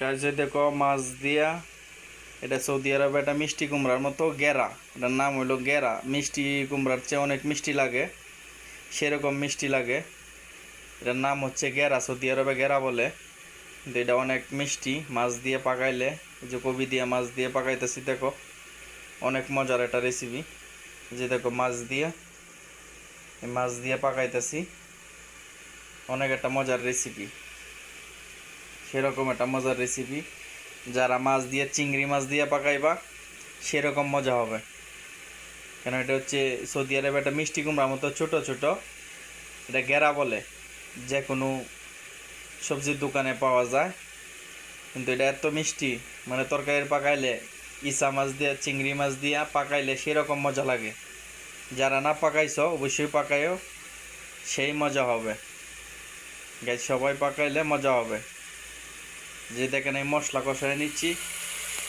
কাজে দেখো মাছ দিয়া, এটা সৌদি আরবে এটা মিষ্টি কুমড়ার মতো গেরা। এটার নাম হইল গেরা। মিষ্টি কুমড়ার চেয়ে অনেক মিষ্টি লাগে, সেরকম মিষ্টি লাগে। এটার নাম হচ্ছে গেরা, সৌদি আরবে গেরা বলে। কিন্তু এটা অনেক মিষ্টি, মাছ দিয়ে পাকাইলে যে কবি দিয়ে মাছ দিয়ে পাকাইতেছি, দেখো। অনেক মজার একটা রেসিপি যে দেখো মাছ দিয়ে মাছ দিয়ে পাকাইতেছি। অনেক একটা মজার রেসিপি সেরকম একটা মজার রেসিপি যারা মাছ দিয়ে, চিংড়ি মাছ দিয়ে পাকাইবা, সেরকম মজা হবে। কেন, এটা হচ্ছে সৌদি আরবে একটা মিষ্টি কুমড়ার মতো ছোট ছোট। এটা গেরা বলে। যে কোনো সবজির দোকানে পাওয়া যায়। কিন্তু এটা এত মিষ্টি মানে তরকারির পাকাইলে ইসা মাছ দিয়ে, চিংড়ি মাছ দিয়া পাকাইলে সেরকম মজা লাগে। যারা না পাকাইছো, অবশ্যই পাকাইও। সেই মজা হবে। গ্যাস সবাই পাকাইলে মজা হবে। যে দেখেন আমি মশলা কষায় নিচ্ছি,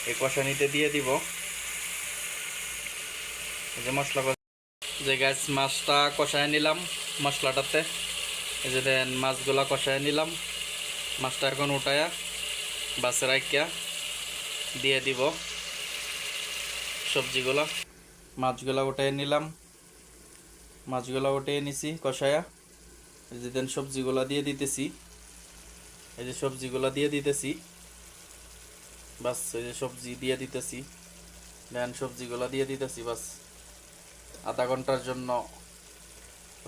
এই কষানিতে দিয়ে দিব। এই যে মশলা কষা যে গ্যাস মাছটা কষায় নিলাম মশলাটাতে। এই যে দেন, মাছগুলা কষায় নিলাম। মাছটা এখন উঠায়া বাসে রাখিয়া দিয়ে দিব সবজিগুলো। মাছগুলা উঠিয়ে নিলাম। মাছগুলা উঠিয়ে নিছি কষায়া। এই যে দেন, সবজিগুলা দিয়ে দিতেছি। এই যে সবজিগুলো দিয়ে দিতেছি। বাস, এই যে সবজি দিয়ে দিতেছি। দেন সবজিগুলো দিয়ে দিতেছি, বাস। আধা ঘণ্টার জন্য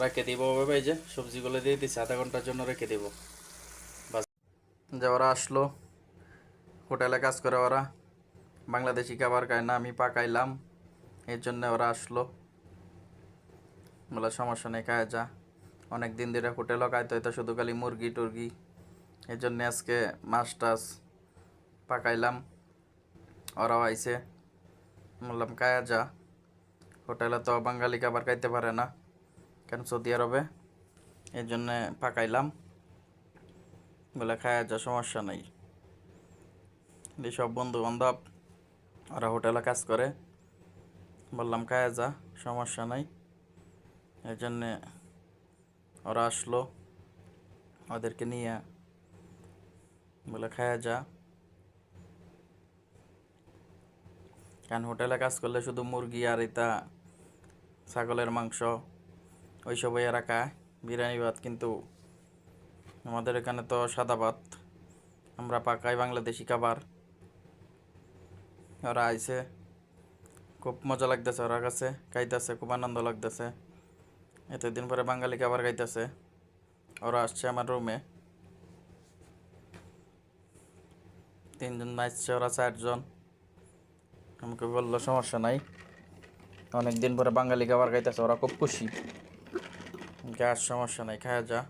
রেখে দিব ওভাবে, এই যে সবজিগুলো দিয়ে দিতেছি আধা ঘণ্টার জন্য রেখে দিব। বাস। যে ওরা আসলো, হোটেলে কাজ করে ওরা। বাংলাদেশি খাবার খায় না, আমি পাকাইলাম এর জন্য ওরা আসলো। বলে, সমস্যা নেই, খায় যা। অনেক দিন ধরে হোটেলও খাইতে হইতো শুধু খালি মুরগি টুরগি এই জন্য আজকে মাছ টাছ পাকাইলাম। ওরাও আইছে। বললাম, কায়া যা। হোটেলে তো বাঙালি খাবার খাইতে পারে না, কেন সৌদি আরবে? এই জন্যে পাকাইলাম। বলে, খায়া যা, সমস্যা নেই। এই সব বন্ধু বান্ধব ওরা হোটেলে কাজ করে। বললাম খায়া যা, সমস্যা নাই। এই জন্যে ওরা আসলো। ওদেরকে নিয়ে বলে খায়া যা। কারণ হোটেলে কাজ করলে শুধু মুরগি আর এটা ছাগলের মাংস, ওইসবই এরা খায়। বিরিয়ানি ভাত কিন্তু আমাদের এখানে তো সাদা ভাত। আমরা পাকাই বাংলাদেশি খাবার। ওরা আইছে। খুব মজা লাগতেছে ওরা কাছে, খাইতেছে, খুব আনন্দ লাগতেছে। এতদিন পরে বাঙালি খাবার খাইতেছে। ওরা আসছে আমার রুমে তিনজন নাচছে ওরা চারজন। আমাকে বলল, সমস্যা নাই। অনেক দিন পরে বাঙালি খাবার খাইতেছে, ওরা খুব খুশি। গ্যাস সমস্যা নাই, খায়া যা।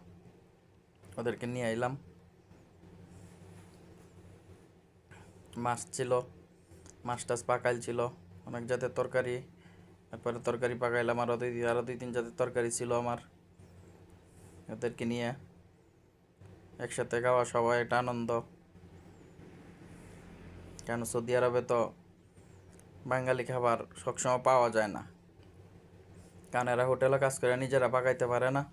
ওদেরকে নিয়ে আইলাম। মাছ ছিল, মাছ টাছ পাকাইল ছিল, অনেক জাতের তরকারি। তারপরে তরকারি পাকাইলাম আরও দুই আরও দুই, তিন জাতের তরকারি ছিল আমার। ওদেরকে নিয়ে একসাথে খাওয়া সবাই, একটা আনন্দ। কেন সৌদি আরবে তো বাঙালি খাবার সবসময় পাওয়া যায় না। কারণ এরা হোটেলে কাজ করে, নিজেরা পাকাইতে পারে না।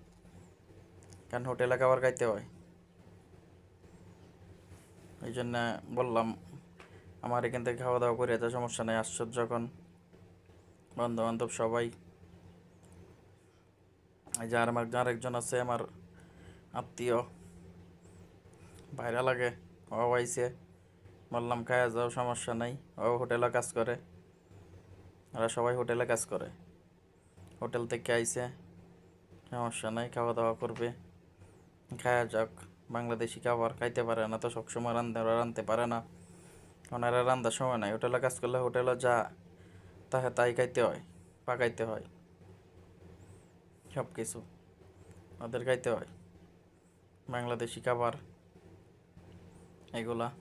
কারণ হোটেলে খাবার খাইতে হয়। এই জন্য বললাম, আমার এখান থেকে খাওয়া দাওয়া করে তো সমস্যা নেই আশ্চর্য যখন। বন্ধু বান্ধব সবাই। এই যে আর আমার একজন আছে, আমার আত্মীয়। বাইরে লাগে, ও আইছে। বললাম, খায়া যাও, সমস্যা নাই। ও হোটেলে কাজ করে। ওরা সবাই হোটেলে কাজ করে। হোটেল থেকে আইছে। সমস্যা নাই খাওয়া দাওয়া করবে। খায়া যাক, বাংলাদেশি খাবার খাইতে পারে না তো সবসময় রান্ধতে ওরা রাঁধতে পারে না। ওনারা রান্নার সময় নাই, হোটেলে কাজ করলে হোটেলে যা, তাহে তাই খাইতে হয়, পাকাইতে হয়। সব কিছু ওদের খাইতে হয়। বাংলাদেশি খাবার, এগুলা।